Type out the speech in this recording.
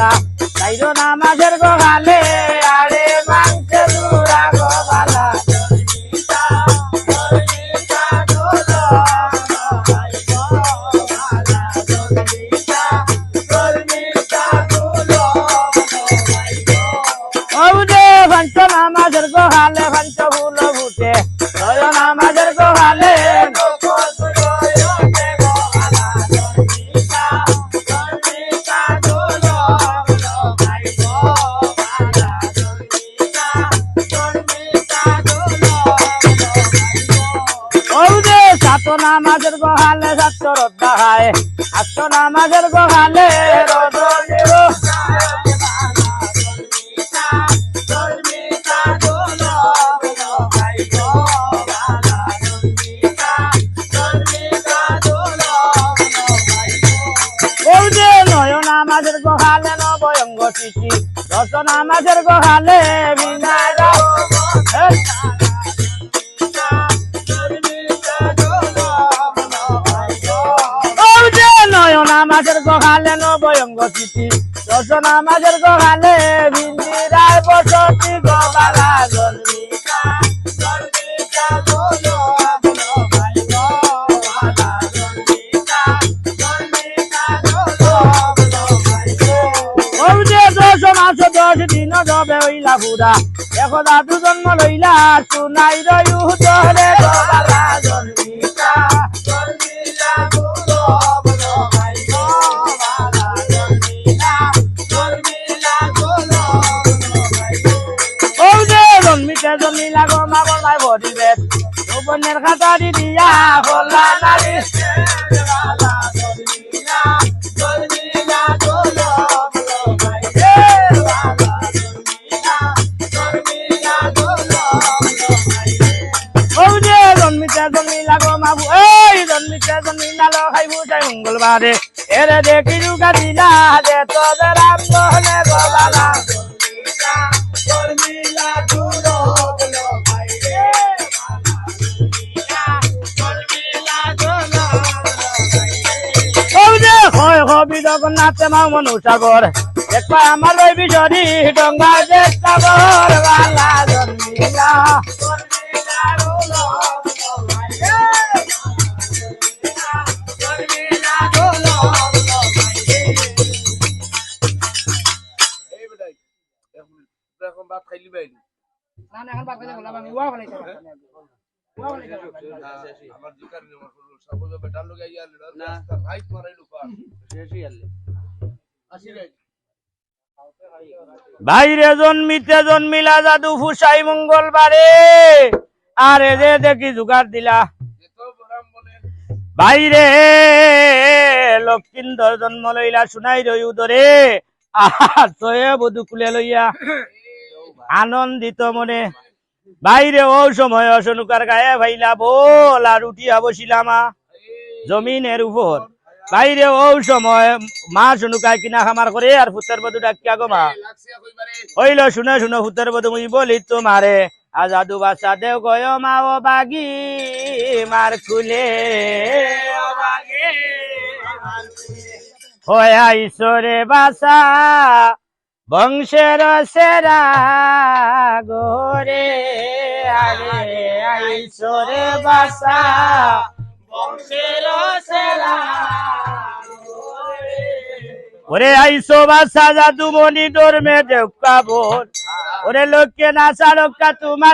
বালা সাত নামাজের গোহালে সাত রদ্দা খায় আত নামাজের গোহালে রদ নির ওরে নয় নামাজের গোহালে নবয়ঙ্গ চিঠি দশ নামাজের গোহালে নামাজের গোহালে নবয়ঙ্গ চিঠি দশ নামাজের গোহালে বিন্দিরায় বসতি গোবালা দিন যাবে ওইলা পুরা দেখো দাদু জন্ম লইলা শুনাই রয়ু তোরে জন্মিতে জন্মিলা লো খাইবু চাই মঙ্গলবারে। এরে দেখি যুগা দিলা যে তোদের রাম গহনে গো হয় হবি জগন্নাথে মা মনু সাগর একবার আমার ওই বিজরি ডঙ্গা যে সাগর বালা জন্মিলা এই বেটাই এখন এখন ভাত খাইলি বাইলি আমার জিকার নেই বাইরে জন্মিতে জন্মিলা জাদু ফুসাই মঙ্গলবারে। আর এ যে দেখি জুগার দিলা। বাইরে লক্ষিন্দর জন্ম লইলা শুনাই রই উদরে। আর তয়ে বধু কুলে লইয়া। আনন্দিত মনে বাইরে ও সময় অসনুকার গায়ে ভাইলা বল আর উঠিয়া বসিলামা জমিনের উপর। বাইরে ও সময় মা শুনুকায় কিনা খামার করে আর ফুতের বধু ডাকিয়া গো মা। হইল শুনে শুনে ফুতের বধু মুই বলি তোমারে, আজাদু বাসা দেও গয় মা ও বাগি, মার খুলে হয়া ঈশ্বরে বাসা, বংশের সেরা। ঈশ্বরে বাসা, বংশের সেরা। ওরে আইসো বাসা জাদু মনি ডোর মে দেবকা বোন। ওরে লোককে না সারকা তোমার